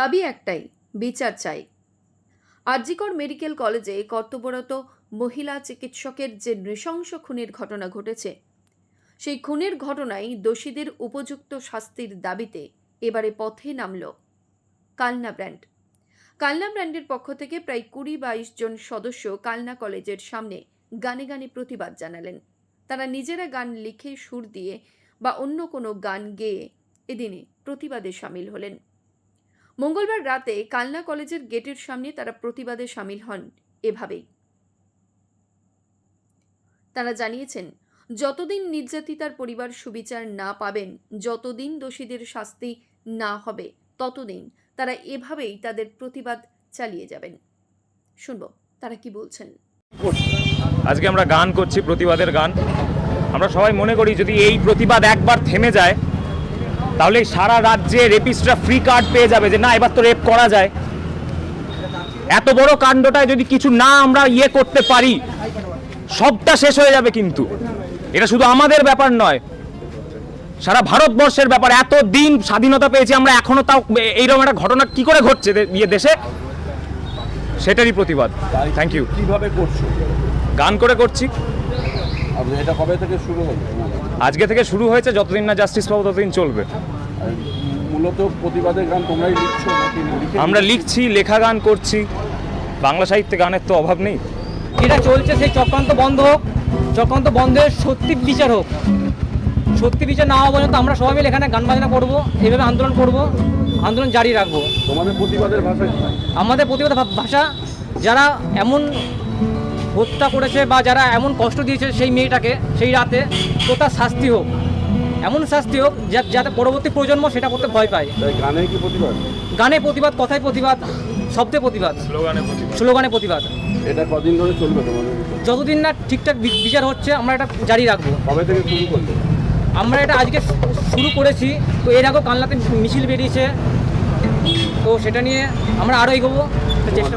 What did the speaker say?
দাবি একটাই, বিচার চাই। আরজিকর মেডিকেল কলেজে কর্তব্যরত মহিলা চিকিৎসকের যে নৃশংস খুনের ঘটনা ঘটেছে, সেই খুনের ঘটনায় দোষীদের উপযুক্ত শাস্তির দাবিতে এবারে পথে নামল কালনা ব্র্যান্ড। কালনা ব্র্যান্ডের পক্ষ থেকে প্রায় কুড়ি বাইশ জন সদস্য কালনা কলেজের সামনে গানে গানে প্রতিবাদ জানালেন। তারা নিজেরা গান লিখে সুর দিয়ে বা অন্য কোনো গান গেয়ে এদিনে প্রতিবাদে সামিল হলেন। মঙ্গলবার রাতে কালনা কলেজের গেটের সামনে তারা প্রতিবাদে সামিল হন এভাবেই। তারা জানিয়েছেন, যতদিন নির্যাতিতার পরিবার সুবিচার না পাবেন, যতদিন দোষীদের শাস্তি না হবে, ততদিন তারা এভাবেই তাদের প্রতিবাদ চালিয়ে যাবেন। শুনব, তারা কি বলছেন? আজকে আমরা গান করছি, প্রতিবাদের গান। আমরা সবাই মনে করি যদি এই প্রতিবাদ একবার থেমে যায় তাহলে সারা রাজ্যে রেপিস্টরা ফ্রি কার্ড পেয়ে যাবে যে না এবার তো রেপ করা যায়। এত বড় কাণ্ডটায় যদি কিছু না আমরা ইয়ে করতে পারি সবটা শেষ হয়ে যাবে কিন্তু। এটা শুধু আমাদের ব্যাপার নয়। সারা ভারতবর্ষের ব্যাপার। এত দিন স্বাধীনতা পেয়েছি আমরা এখনও তাও এইরকম একটা ঘটনা কি করে ঘটছে ইয়ে দেশে? সেটারই প্রতিবাদ। থ্যাংক ইউ কীভাবে করছ? গান করে করছি। আর এটা কবে থেকে শুরু আজকে থেকে শুরু হয়েছে যতদিন না জাস্টিস পাবো ততদিন চলবে। মূলত প্রতিবাদের গান তোমরাই লিখছো আমরা লিখছি লেখা গান করছি। বাংলা সাহিত্যে গানের তো অভাব নেই। যেটা চলছে সেই চক্রান্ত বন্ধ হোক চক্রান্ত বন্ধের সত্যি বিচার হোক। সত্যি বিচার না হওয়া পর্যন্ত আমরা সবাই মিলে এখানে গান বাজনা করব এইভাবে আন্দোলন করব আন্দোলন জারি রাখব। তোমাদের প্রতিবাদের ভাষা আমাদের প্রতিবাদ ভা- ভাষা যারা এমন হত্যা করেছে বা যারা এমন কষ্ট দিয়েছে সেই মেয়েটাকে সেই রাতে তো তার শাস্তি হোক। এমন শাস্তি হোক যাতে পরবর্তী প্রজন্ম সেটা করতে ভয় পায়। গানে কি প্রতিবাদ? গানে প্রতিবাদ কথায় প্রতিবাদ শব্দে প্রতিবাদ স্লোগানে প্রতিবাদ। এটা কদিন ধরে চলবে যতদিন না ঠিকঠাক বিচার হচ্ছে আমরা এটা জারি রাখব। কবে থেকে শুরু করছ আমরা এটা আজকে শুরু করেছি তো এর আগেও কালনাতে মিছিল বেরিয়েছে। তো সেটা নিয়ে আমরা আরও এগোবো। চেষ্টা